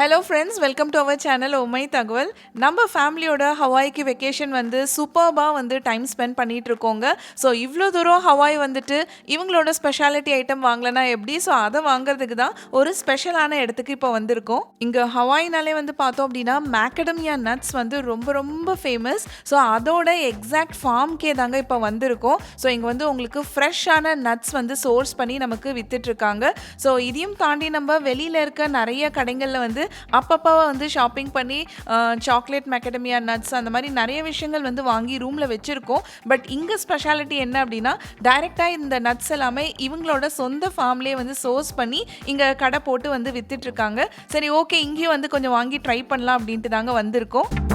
Hello friends welcome to our channel உமை தகவல் நம்ம ஃபேமிலியோட ஹவாய்க்கு வெக்கேஷன் வந்து சூப்பர்பாக வந்து டைம் ஸ்பெண்ட் பண்ணிகிட்டு இருக்கோங்க. ஸோ இவ்வளோ தூரம் ஹவாய் வந்துட்டு இவங்களோட ஸ்பெஷாலிட்டி ஐட்டம் வாங்கலைன்னா எப்படி? ஸோ அதை வாங்குறதுக்கு தான் ஒரு ஸ்பெஷலான இடத்துக்கு இப்போ வந்திருக்கோம். இங்கே ஹவாய்னாலே வந்து பார்த்தோம் அப்படின்னா மேக்கடமியா நட்ஸ் வந்து ரொம்ப ரொம்ப ஃபேமஸ் ஸோ அதோட எக்ஸாக்ட் ஃபார்ம்க்கே தாங்க இப்போ வந்திருக்கோம். ஸோ இங்கே வந்து உங்களுக்கு ஃப்ரெஷ்ஷான நட்ஸ் வந்து சோர்ஸ் பண்ணி நமக்கு வித்துட்ருக்காங்க ஸோ இதையும் தாண்டி நம்ம வெளியில் இருக்க நிறைய கடைகளில் வந்து அப்பப்போ வந்து ஷாப்பிங் பண்ணி சாக்லேட் மேக்கடமியா நட்ஸ் அந்த மாதிரி நிறைய விஷயங்கள் வந்து வாங்கி ரூமில் வச்சுருக்கோம். பட் இங்கே ஸ்பெஷாலிட்டி என்ன அப்படின்னா டைரெக்டாக இந்த நட்ஸ் எல்லாமே இவங்களோட சொந்த ஃபார்ம்லேயே வந்து சோர்ஸ் பண்ணி இங்கே கடை போட்டு வந்து வித்துட்ருக்காங்க சரி ஓகே இங்கேயும் வந்து கொஞ்சம் வாங்கி ட்ரை பண்ணலாம் அப்படின்ட்டு தாங்க வந்திருக்கோம்.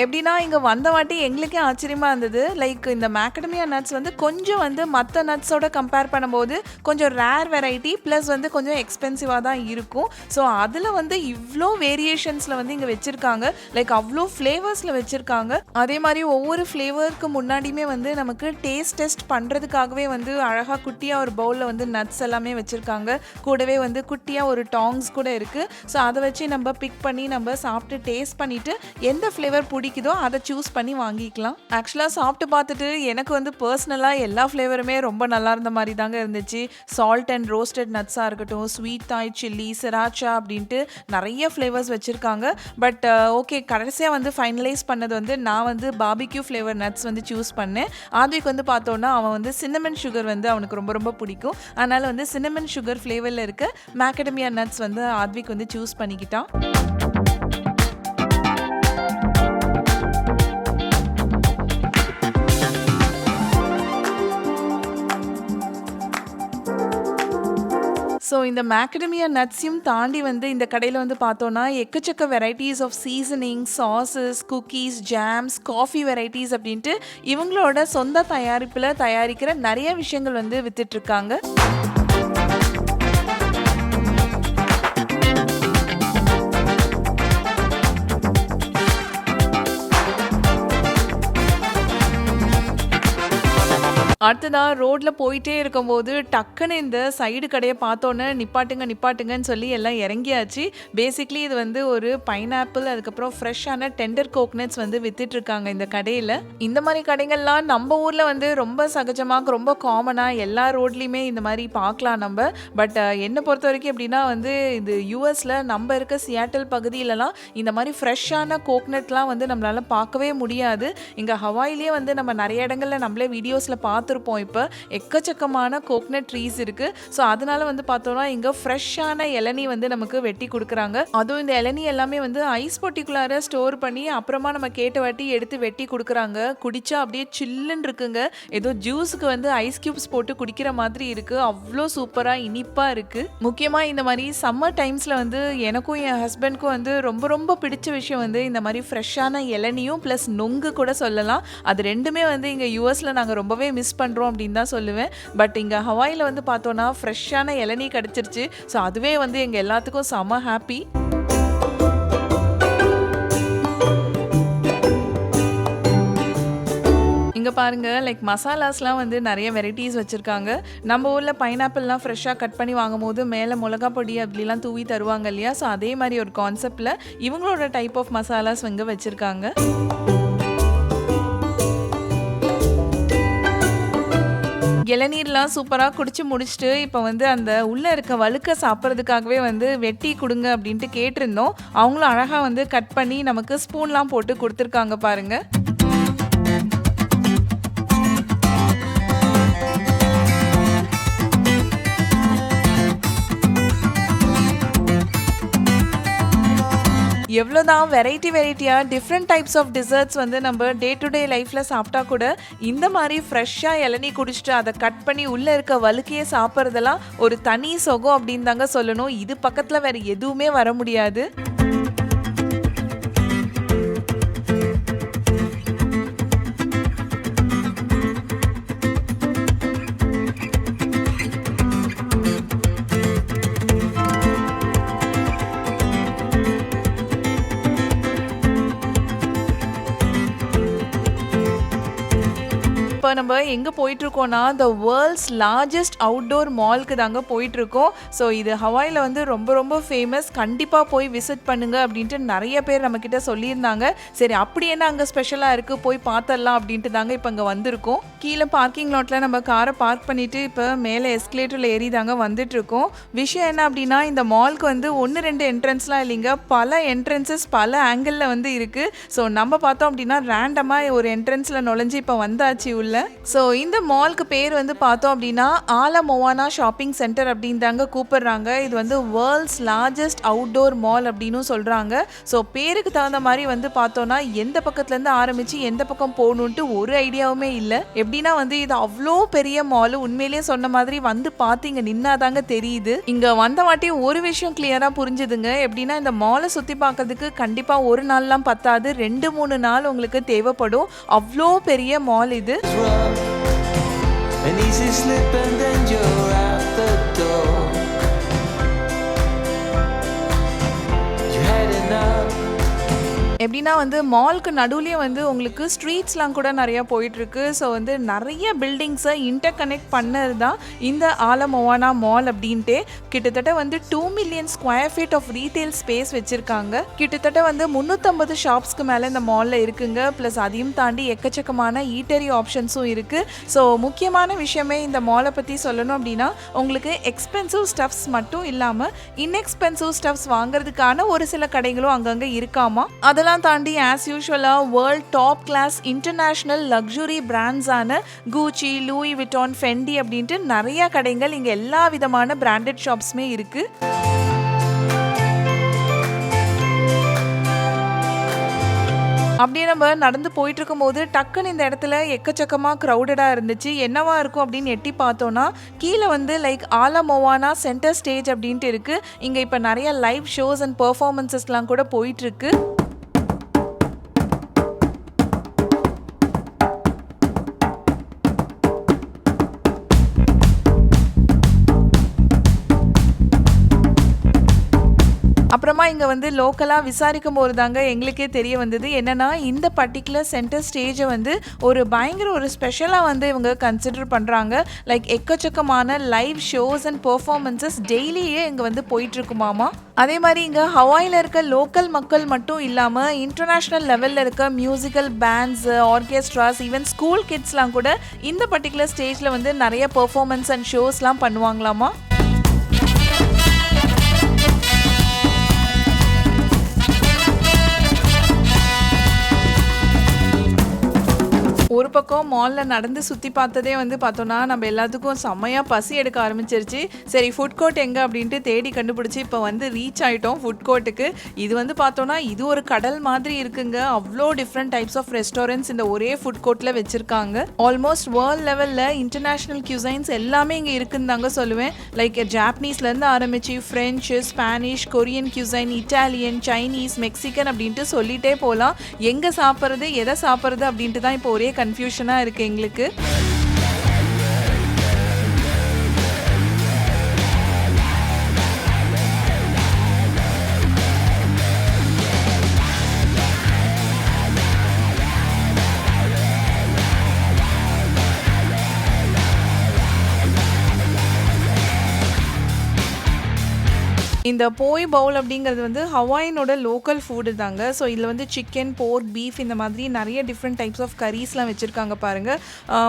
எப்படின்னா இங்கே வந்த வாட்டி எங்களுக்கே ஆச்சரியமாக இருந்தது. லைக் இந்த மேக்கடமியா நட்ஸ் வந்து கொஞ்சம் வந்து மற்ற நட்ஸோட கம்பேர் பண்ணும்போது கொஞ்சம் ரேர் வெரைட்டி ப்ளஸ் வந்து கொஞ்சம் எக்ஸ்பென்சிவாக தான் இருக்கும். ஸோ அதில் வந்து இவ்வளோ வேரியேஷன்ஸில் வந்து இங்கே வச்சுருக்காங்க. லைக் அவ்வளோ ஃப்ளேவர்ஸில் வச்சுருக்காங்க. அதே மாதிரி ஒவ்வொரு ஃப்ளேவருக்கு முன்னாடியுமே வந்து நமக்கு டேஸ்ட் டெஸ்ட் பண்ணுறதுக்காகவே வந்து அழகாக குட்டியாக ஒரு பவுலில் வந்து நட்ஸ் எல்லாமே வச்சுருக்காங்க. கூடவே வந்து குட்டியாக ஒரு டாங்ஸ் கூட இருக்குது ஸோ அதை வச்சு நம்ம பிக் பண்ணி நம்ம சாப்பிட்டு டேஸ்ட் பண்ணிவிட்டு எந்த ஃப்ளேவர் பிடி பிடிக்குதோ அதை சூஸ் பண்ணி வாங்கிக்கலாம். ஆக்சுவலாக சாப்பிட்டு பார்த்துட்டு எனக்கு வந்து பர்சனலாக எல்லா ஃப்ளேவருமே ரொம்ப நல்லா இருந்த மாதிரி தாங்க இருந்துச்சு. சால்ட் அண்ட் ரோஸ்டட் நட்ஸாக இருக்கட்டும் ஸ்வீட் தாய் சில்லி சிராச்சா அப்படின்ட்டு நிறைய ஃப்ளேவர்ஸ் வச்சுருக்காங்க. பட் ஓகே uh, கடைசியாக வந்து ஃபைனலைஸ் பண்ணது வந்து நான் வந்து பாபிக்யூ ஃப்ளேவர் நட்ஸ் வந்து சூஸ் பண்ணேன். ஆத்விக் வந்து பார்த்தோன்னா அவன் வந்து சின்னமன் சுகர் வந்து அவனுக்கு ரொம்ப ரொம்ப பிடிக்கும். அதனால் வந்து சின்னமன் சுகர் ஃப்ளேவரில் இருக்க மேக்கடமியா நட்ஸ் வந்து ஆத்விக் வந்து சூஸ் பண்ணிக்கிட்டான். ஸோ இந்த மேக்கடமியா நட்ஸையும் தாண்டி வந்து இந்த கடையில் வந்து பார்த்தோன்னா எக்கச்சக்க varieties of seasoning sauces cookies jams coffee varieties அப்படின்ட்டு இவங்களோட சொந்த தயாரிப்பில் தயாரிக்கிற நிறைய விஷயங்கள் வந்து வித்துட்ருக்காங்க அடுத்ததாக ரோட்டில் போயிட்டே இருக்கும்போது டக்குன்னு இந்த சைடு கடையை பார்த்தோன்னே நிப்பாட்டுங்க நிப்பாட்டுங்கன்னு சொல்லி எல்லாம் இறங்கியாச்சு. பேசிக்லி இது வந்து ஒரு பைனாப்பிள் அதுக்கப்புறம் ஃப்ரெஷ்ஷான டெண்டர் கோக்னட்ஸ் வந்து வித்துட்ருக்காங்க இந்த கடையில். இந்த மாதிரி கடைகள்லாம் நம்ம ஊரில் வந்து ரொம்ப சகஜமாக ரொம்ப காமனாக எல்லா ரோட்லேயுமே இந்த மாதிரி பார்க்கலாம் நம்ம. பட் என்னை பொறுத்த வரைக்கும் எப்படின்னா வந்து இது யூஎஸில் நம்ம இருக்க சியாட்டல் பகுதியிலலாம் இந்த மாதிரி ஃப்ரெஷ்ஷான கோக்னட்லாம் வந்து நம்மளால் பார்க்கவே முடியாது. இங்கே ஹவாயிலே வந்து நம்ம நிறைய இடங்களில் நம்மளே வீடியோஸில் பார்த்து பார்த்துருப்போம் இப்போ. எக்கச்சக்கமான கோக்னட் ட்ரீஸ் இருக்குது ஸோ அதனால வந்து பார்த்தோம்னா இங்கே ஃப்ரெஷ்ஷான இளநீ வந்து நமக்கு வெட்டி கொடுக்குறாங்க. அதுவும் இந்த இளநீ எல்லாமே வந்து ஐஸ் பொட்டிக்குள்ளார ஸ்டோர் பண்ணி அப்புறமா நம்ம கேட்ட வாட்டி எடுத்து வெட்டி கொடுக்குறாங்க. குடிச்சா அப்படியே சில்லுன்னு இருக்குங்க. ஏதோ ஜூஸுக்கு வந்து ஐஸ் கியூப்ஸ் போட்டு குடிக்கிற மாதிரி இருக்குது அவ்வளோ சூப்பராக இனிப்பாக இருக்குது முக்கியமாக இந்த மாதிரி சம்மர் டைம்ஸில் வந்து எனக்கும் என் ஹஸ்பண்ட்க்கும் வந்து ரொம்ப ரொம்ப பிடிச்ச விஷயம் வந்து இந்த மாதிரி ஃப்ரெஷ்ஷான இளநியும் ப்ளஸ் நொங்கு கூட சொல்லலாம். அது ரெண்டுமே வந்து இங்கே யூஎஸில் நாங்கள் ரொம்பவே மிஸ் பண்ணுறோம் அப்படின்னு தான் சொல்லுவேன். பட் இங்கே ஹவாயில் வந்து பார்த்தோன்னா ஃப்ரெஷ்ஷான இளநீ கிடச்சிருச்சு. ஸோ அதுவே வந்து எங்கள் எல்லாத்துக்கும் செம ஹாப்பி இங்கே பாருங்கள் லைக் மசாலாஸ்லாம் வந்து நிறைய வெரைட்டிஸ் வச்சுருக்காங்க. நம்ம ஊரில் பைனாப்பிள்லாம் ஃப்ரெஷ்ஷாக கட் பண்ணி வாங்கும் போது மேலே மிளகா பொடி அப்படிலாம் தூவி தருவாங்க இல்லையா? ஸோ அதே மாதிரி ஒரு கான்செப்டில் இவங்களோட டைப் ஆஃப் மசாலாஸ் இங்கே வச்சுருக்காங்க. இளநீர்லாம் சூப்பராக குடிச்சு முடிச்சுட்டு இப்போ வந்து அந்த உள்ளே இருக்க வழுக்க சாப்பிட்றதுக்காகவே வந்து வெட்டி கொடுங்க அப்படின்ட்டு கேட்டிருந்தோம். அவங்களும் அழகாக வந்து கட் பண்ணி நமக்கு ஸ்பூன்லாம் போட்டு கொடுத்துருக்காங்க பாருங்கள் எவ்வளோதான் வெரைட்டி வெரைட்டியாக டிஃப்ரெண்ட் டைப்ஸ் ஆஃப் டிசர்ட்ஸ் வந்து நம்ம டே டு டே லைஃப்பில் சாப்பிட்டா கூட இந்த மாதிரி ஃப்ரெஷ்ஷாக இளநீ குடிச்சிட்டு அதை கட் பண்ணி உள்ளே இருக்க வழுக்கையே சாப்பிட்றதெல்லாம் ஒரு தனி சொகம் அப்படின்னு தாங்க சொல்லணும். இது பக்கத்தில் வேறு எதுவுமே வர முடியாது. இப்போ நம்ம எங்கே போயிட்டுருக்கோம்னா த வேர்ல்ட்ஸ் லார்ஜஸ்ட் அவுட்டோர் மால்க்கு தாங்க போயிட்டுருக்கோம். ஸோ இது ஹவாயில் வந்து ரொம்ப ரொம்ப ஃபேமஸ் கண்டிப்பாக போய் விசிட் பண்ணுங்கள் அப்படின்ட்டு நிறைய பேர் நம்மக்கிட்ட சொல்லியிருந்தாங்க. சரி அப்படி என்ன அங்கே ஸ்பெஷலாக இருக்குது போய் பார்த்துடலாம் அப்படின்ட்டு தாங்க இப்போ இங்கே வந்திருக்கோம். கீழே பார்க்கிங் லாட்டில் நம்ம காரை பார்க் பண்ணிவிட்டு இப்போ மேலே எஸ்கலேட்டரில் ஏறி தாங்க வந்துட்டுருக்கோம். விஷயம் என்ன அப்படின்னா இந்த மால்க்கு வந்து ஒன்று ரெண்டு என்ட்ரன்ஸ்லாம் இல்லைங்க. பல என்ட்ரன்சஸ் பல ஆங்கிளில் வந்து இருக்குது ஸோ நம்ம பார்த்தோம் அப்படின்னா ரேண்டமாக ஒரு என்ட்ரன்ஸில் நுழைஞ்சு இப்போ வந்தாச்சு உள்ள. ஸோ இந்த மால்க்கு பேர் வந்து பார்த்தோம் அப்படின்னா ஆல மொவானா ஷாப்பிங் சென்டர் அப்படின்னு தாங்க கூப்பிடுறாங்க. இது வந்து வேர்ல்ட்ஸ் லார்ஜஸ்ட் அவுட்டோர் மால் அப்படின்னு சொல்கிறாங்க ஸோ பேருக்கு தகுந்த மாதிரி வந்து பார்த்தோன்னா எந்த பக்கத்துலேருந்து ஆரம்பித்து எந்த பக்கம் போகணுன்ட்டு ஒரு ஐடியாவுமே இல்லை. எப்படின்னா வந்து இது அவ்வளோ பெரிய மால் உண்மையிலேயே சொன்ன மாதிரி வந்து பார்த்து இங்கே நின்னாதாங்க தெரியுது. இங்கே வந்த வாட்டி ஒரு விஷயம் கிளியராக புரிஞ்சுதுங்க. எப்படின்னா இந்த மாலை சுற்றி பார்க்கறதுக்கு கண்டிப்பாக ஒரு நாள்லாம் பத்தாது. ரெண்டு மூணு நாள் உங்களுக்கு தேவைப்படும். அவ்வளோ பெரிய மால் இது. Rough. An easy slip and then you're out the door. எப்படின்னா வந்து மால்க்கு நடுவுலேயே வந்து உங்களுக்கு ஸ்ட்ரீட்ஸ்லாம் கூட நிறையா போயிட்டுருக்கு. ஸோ வந்து நிறைய பில்டிங்ஸை இன்டர் கனெக்ட் பண்ணது தான் இந்த ஆலமோவானா மால் அப்படின்ட்டு. கிட்டத்தட்ட வந்து two million square feet of retail space வச்சுருக்காங்க. கிட்டத்தட்ட வந்து முந்நூற்றம்பது ஷாப்ஸ்க்கு மேலே இந்த மாலில் இருக்குங்க. ப்ளஸ் அதையும் தாண்டி எக்கச்சக்கமான ஈட்டரி ஆப்ஷன்ஸும் இருக்குது ஸோ முக்கியமான விஷயமே இந்த மாலை பற்றி சொல்லணும் அப்படின்னா உங்களுக்கு எக்ஸ்பென்சிவ் ஸ்டஃப்ஸ் மட்டும் இல்லாமல் இன்எக்ஸ்பென்சிவ் ஸ்டஃப்ஸ் வாங்குறதுக்கான ஒரு சில கடைகளும் அங்கங்கே இருக்காமா? அதெல்லாம் தாண்டி as யூஷுவலாக world top class international luxury பிராண்ட்ஸான Gucci Louis விட்டான் ஃபெண்டி அப்படின்ட்டு நிறையா கடைகள் இங்கே எல்லா விதமான பிராண்டட் ஷாப்ஸுமே இருக்குது அப்படியே நம்ம நடந்து போயிட்டு இருக்கும்போது டக்குன்னு இந்த இடத்துல எக்கச்சக்கமாக க்ரௌடடாக இருந்துச்சு. என்னவா இருக்கும் அப்படின்னு எட்டி பார்த்தோன்னா கீழே வந்து லைக் ஆலமோவானா சென்டர் ஸ்டேஜ் அப்படின்ட்டு இருக்குது இங்கே இப்போ நிறைய லைவ் ஷோஸ் அண்ட் பர்ஃபார்மன்சஸ்லாம் கூட போயிட்டுருக்கு அப்புறமா இங்கே வந்து லோக்கலாக விசாரிக்கும் போது தாங்க எங்களுக்கே தெரிய வந்தது. என்னென்னா இந்த பர்டிகுலர் சென்டர் ஸ்டேஜை வந்து ஒரு பயங்கர ஒரு ஸ்பெஷலாக வந்து இவங்க கன்சிடர் பண்ணுறாங்க லைக் எக்கச்சக்கமான லைவ் ஷோஸ் அண்ட் பெர்ஃபார்மன்சஸ் டெய்லியே இங்கே வந்து போயிட்டுருக்குமாமா அதே மாதிரி இங்கே ஹவாயில் இருக்க லோக்கல் மக்கள் மட்டும் இல்லாமல் இன்டர்நேஷ்னல் லெவலில் இருக்க musical bands orchestras even school கிட்ஸ்லாம் கூட இந்த பர்டிகுலர் ஸ்டேஜில் வந்து நிறைய பெர்ஃபார்மன்ஸ் அண்ட் ஷோஸ்லாம் பண்ணுவாங்களாமா? ஒரு பக்கம் மாலில் நடந்து சுற்றி பார்த்ததே வந்து பார்த்தோன்னா நம்ம எல்லாத்துக்கும் செம்மையாக பசி எடுக்க ஆரம்பிச்சிருச்சு. சரி ஃபுட் கோர்ட் எங்கே அப்படின்ட்டு தேடி கண்டுபிடிச்சி இப்போ வந்து ரீச் ஆகிட்டோம் ஃபுட் கோர்ட்டுக்கு இது வந்து பார்த்தோன்னா இது ஒரு கடல் மாதிரி இருக்குங்க. அவ்வளோ டிஃப்ரெண்ட் டைப்ஸ் ஆஃப் ரெஸ்டாரண்ட்ஸ் இந்த ஒரே ஃபுட் கோர்ட்டில் வச்சுருக்காங்க. ஆல்மோஸ்ட் வேர்ல்ட் லெவலில் இன்டர்நேஷ்னல் கியூசைன்ஸ் எல்லாமே இங்கே இருக்குன்னு தாங்க சொல்லுவேன். லைக் ஜாப்பனீஸ்லேருந்து ஆரம்பிச்சு French Spanish Korean cuisine Italian Chinese Mexican அப்படின்ட்டு சொல்லிட்டே போகலாம் எங்கே சாப்பிட்றது எதை சாப்பிட்றது அப்படின்ட்டு தான் இப்போ ஒரே கன்ஃபியூஷனாக இருக்குது எங்களுக்கு. இந்த போய் பவுல் அப்படிங்கிறது வந்து ஹவாயினோட லோக்கல் ஃபுட்டு தாங்க. ஸோ இதில் வந்து சிக்கன் போர்க் பீஃப் இந்த மாதிரி நிறைய டிஃப்ரெண்ட் டைப்ஸ் ஆஃப் கரீஸ்லாம் வச்சுருக்காங்க பாருங்கள்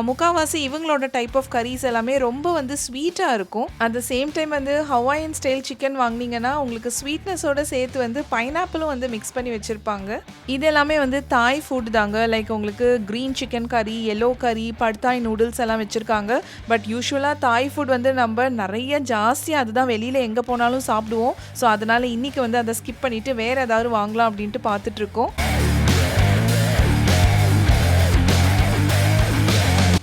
முக்கால்வாசி இவங்களோட டைப் ஆஃப் கரீஸ் எல்லாமே ரொம்ப வந்து ஸ்வீட்டாக இருக்கும். அட் த சேம் டைம் வந்து ஹவாயின் ஸ்டைல் சிக்கன் வாங்குனீங்கன்னா உங்களுக்கு ஸ்வீட்னஸோட சேர்த்து வந்து பைனாப்பிளும் வந்து மிக்ஸ் பண்ணி வச்சுருப்பாங்க. இது எல்லாமே வந்து தாய் ஃபுட் தாங்க. லைக் உங்களுக்கு க்ரீன் சிக்கன் கறி எல்லோ கறி பட்தாய் நூடுல்ஸ் எல்லாம் வச்சுருக்காங்க. பட் யூஸ்வலாக தாய் ஃபுட் வந்து நம்ம நிறைய ஜாஸ்தியாக அதுதான் வெளியில் எங்கே போனாலும் சாப்பிடுவோம். ஸோ அதனால் இன்றைக்கி வந்து அதை ஸ்கிப் பண்ணிவிட்டு வேறு ஏதாவது வாங்கலாம் அப்படின்ட்டு பார்த்துட்ருக்கோம்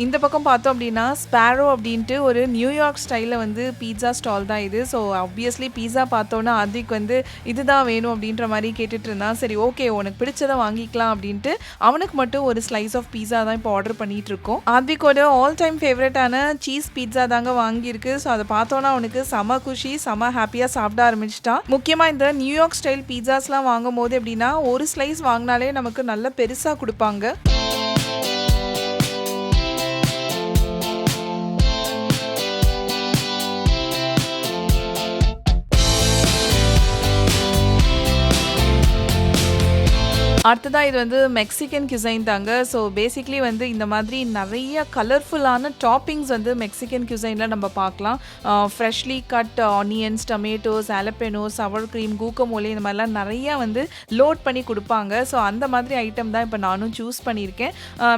இந்த பக்கம் பார்த்தோம் அப்படின்னா ஸ்பேரோ அப்படின்ட்டு ஒரு நியூயார்க் ஸ்டைலில் வந்து பீட்சா ஸ்டால் தான் இது. ஸோ ஆப்வியஸ்லி பீஸா பார்த்தோன்னா அதுக்கு வந்து இதுதான் வேணும் அப்படின்ற மாதிரி கேட்டுட்டு இருந்தான். சரி ஓகே உனக்கு பிடிச்சதை வாங்கிக்கலாம் அப்படின்ட்டு அவனுக்கு மட்டும் ஒரு ஸ்லைஸ் ஆஃப் பீஸா தான் இப்போ ஆர்டர் பண்ணிட்டு இருக்கோம். ஆத்விகோட ஆல் டைம் ஃபேவரட்டான சீஸ் பீட்சா தாங்க வாங்கியிருக்கு. ஸோ அதை பார்த்தோன்னா அவனுக்கு செம குஷி செம ஹாப்பியாக சாப்பிட ஆரம்பிச்சிட்டான். முக்கியமாக இந்த நியூயார்க் ஸ்டைல் பீட்சாஸ்லாம் வாங்கும் போது எப்படின்னா ஒரு ஸ்லைஸ் வாங்கினாலே நமக்கு நல்ல பெருசாக கொடுப்பாங்க. அடுத்ததாக இது வந்து மெக்சிகன் கிசைன் தாங்க. ஸோ பேசிக்லி வந்து இந்த மாதிரி நிறைய கலர்ஃபுல்லான டாப்பிங்ஸ் வந்து மெக்சிகன் கிசைனில் நம்ம பார்க்கலாம். Freshly cut onions, tomatoes, jalapeno sour cream guacamole இந்த மாதிரிலாம் நிறையா வந்து லோட் பண்ணி கொடுப்பாங்க ஸோ அந்த மாதிரி ஐட்டம் தான் இப்போ நானும் சூஸ் பண்ணியிருக்கேன்.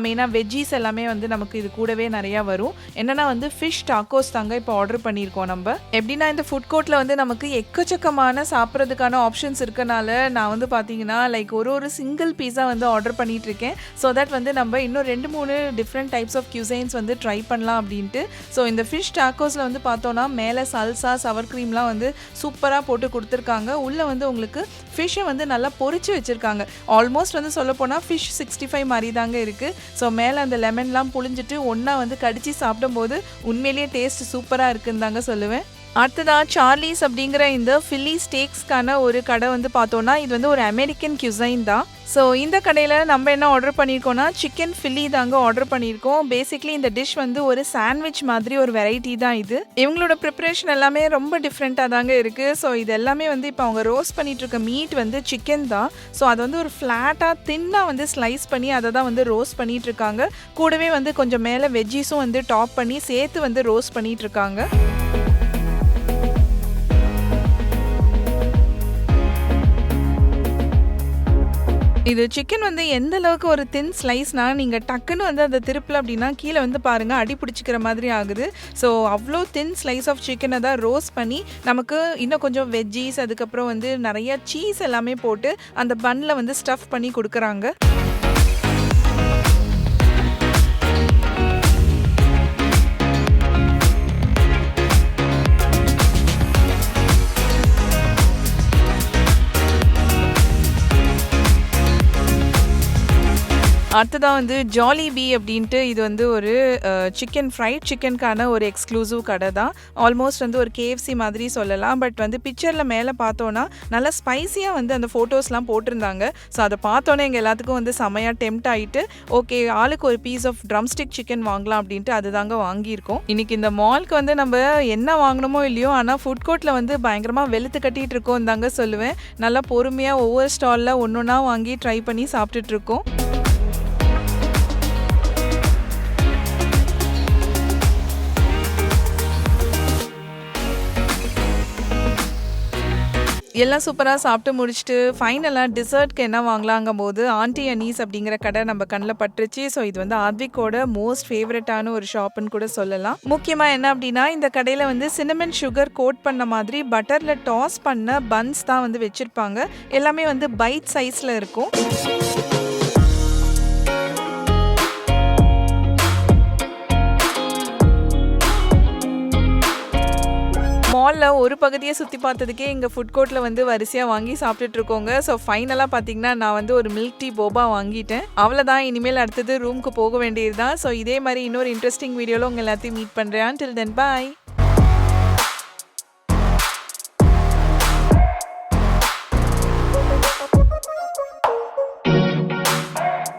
மெயினாக வெஜ்ஜீஸ் எல்லாமே வந்து நமக்கு இது கூடவே நிறையா வரும். என்னன்னா வந்து ஃபிஷ் டாக்கோஸ் தாங்க இப்போ ஆர்டர் பண்ணியிருக்கோம் நம்ம எப்படின்னா இந்த ஃபுட் கோர்ட்டில் வந்து நமக்கு எக்கச்சக்கமான சாப்பிட்றதுக்கான ஆப்ஷன்ஸ் இருக்கனால, நான் வந்து பார்த்தீங்கன்னா, லைக் ஒரு ஒரு சிங்கிள் பீஸா வந்து ஆர்டர் பண்ணிட்டுருக்கேன். ஸோ தட் வந்து நம்ம இன்னும் 2, 3 டிஃப்ரெண்ட் டைப்ஸ் ஆஃப் கியூசைன்ஸ் வந்து ட்ரை பண்ணலாம் அப்படின்ட்டு. ஸோ இந்த ஃபிஷ் டாக்கோஸில் வந்து பார்த்தோம்னா, மேலே சல்சா, சவர் கிரீம்லாம் வந்து சூப்பராக போட்டு கொடுத்துருக்காங்க உள்ளே வந்து உங்களுக்கு ஃபிஷ்ஷை வந்து நல்லா பொறிச்சு வச்சுருக்காங்க ஆல்மோஸ்ட் வந்து சொல்லப்போனால் ஃபிஷ் சிக்ஸ்டி ஃபைவ் மாதிரி தாங்க இருக்குது ஸோ மேலே அந்த லெமன்லாம் புழிஞ்சிட்டு ஒன்றா வந்து கடித்து சாப்பிடும்போது உண்மையிலேயே டேஸ்ட் சூப்பராக இருக்குன்னு தாங்க சொல்லுவேன். அடுத்ததாக சார்லீஸ் அப்படிங்கிற இந்த ஃபில்லி ஸ்டேக்ஸ்க்கான ஒரு கடை வந்து பார்த்தோன்னா இது வந்து ஒரு அமெரிக்கன் கியூசைன் தான். ஸோ இந்த கடையில் நம்ம என்ன ஆர்டர் பண்ணியிருக்கோம்னா, சிக்கன் ஃபில்லி தாங்க ஆர்டர் பண்ணியிருக்கோம். பேசிக்கலி இந்த டிஷ் வந்து ஒரு சாண்ட்விச் மாதிரி ஒரு வெரைட்டி தான் இது. இவங்களோட ப்ரிப்பரேஷன் எல்லாமே ரொம்ப டிஃப்ரெண்ட்டாக தாங்க இருக்குது ஸோ இது எல்லாமே வந்து இப்போ அவங்க ரோஸ்ட் பண்ணிட்டு இருக்க மீட் வந்து சிக்கன் தான். ஸோ அதை வந்து ஒரு ஃப்ளாட்டாக தின்னாக வந்து ஸ்லைஸ் பண்ணி அதை தான் வந்து ரோஸ்ட் பண்ணிட்டு இருக்காங்க. கூடவே வந்து கொஞ்சம் மேலே வெஜ்ஜீஸும் வந்து டாப் பண்ணி சேர்த்து வந்து ரோஸ்ட் பண்ணிட்டு இருக்காங்க. இது சிக்கன் வந்து எந்த அளவுக்கு ஒரு தின் ஸ்லைஸ்னா, நீங்கள் டக்குன்னு வந்து அந்த திருப்பல அப்படின்னா, கீழே வந்து பாருங்கள் அடி பிடிச்சிக்கிற மாதிரி ஆகுது. ஸோ அவ்வளோ தின் ஸ்லைஸ் ஆஃப் சிக்கனை தான் ரோஸ்ட் பண்ணி, நமக்கு இன்னும் கொஞ்சம் வெஜ்ஜீஸ் அதுக்கப்புறம் வந்து நிறையா சீஸ் எல்லாமே போட்டு, அந்த பன்னில் வந்து ஸ்டஃப் பண்ணி கொடுக்குறாங்க அடுத்ததாக வந்து ஜாலி பி அப்படின்ட்டு இது வந்து ஒரு சிக்கன் ஃப்ரைட் சிக்கனுக்கான ஒரு எக்ஸ்க்ளூசிவ் கடை தான். ஆல்மோஸ்ட் வந்து ஒரு கேஎஃப்சி மாதிரி சொல்லலாம். பட் வந்து பிக்சரில் மேலே பார்த்தோன்னா நல்லா ஸ்பைஸியாக வந்து அந்த ஃபோட்டோஸ்லாம் போட்டிருந்தாங்க. ஸோ அதை பார்த்தோன்னே எங்கள் எல்லாத்துக்கும் வந்து செமையா டெம்ட் ஆகிட்டு ஓகே ஆளுக்கு ஒரு piece of drumstick chicken வாங்கலாம் அப்படின்ட்டு அதுதாங்க வாங்கியிருக்கோம். இன்றைக்கி இந்த மால்க்கு வந்து நம்ம என்ன வாங்கணுமோ இல்லையோ, ஆனால் ஃபுட் கோர்ட்டில் வந்து பயங்கரமாக வெளுத்து கட்டிகிட்டு இருக்கோம் தாங்க சொல்லுவேன். நல்லா பொறுமையாக ஒவ்வொரு ஸ்டாலில் ஒன்று ஒன்றா வாங்கி ட்ரை பண்ணி சாப்பிட்டுட்டு எல்லாம் சூப்பராக சாப்பிட்டு முடிச்சுட்டு, ஃபைனலாக டிசர்ட்க்கு என்ன வாங்கலாங்கும்போது, ஆண்டி அனீஸ் அப்படிங்கிற கடை நம்ம கண்ணில் பட்டுருச்சு. ஸோ இது வந்து ஆத்விக்கோட மோஸ்ட் ஃபேவரட்டான ஒரு ஷாப்புன்னு கூட சொல்லலாம். முக்கியமாக என்ன அப்படின்னா, இந்த கடையில் வந்து சின்னமன் சுகர் கோட் பண்ண மாதிரி பட்டரில் டாஸ் பண்ண பன்ஸ் தான் வந்து வச்சுருப்பாங்க எல்லாமே வந்து பைட் சைஸில் இருக்கும். மாலில் ஒரு பகுதியை சுற்றி பார்த்ததுக்கே இங்கே ஃபுட் கோர்ட்டில் வந்து வரிசையாக வாங்கி சாப்பிட்டுட்டு இருக்கோங்க. ஸோ ஃபைனலாக பார்த்தீங்கன்னா, நான் வந்து ஒரு மில்க் டீ போபா வாங்கிட்டேன். அவ்வளோதான் இனிமேல் அடுத்தது ரூமுக்கு போக வேண்டியது தான். ஸோ இதே மாதிரி இன்னொரு இன்ட்ரெஸ்டிங் வீடியோவில் உங்கள் எல்லாத்தையும் மீட் பண்ணுறேன் டில் தென் பாய்.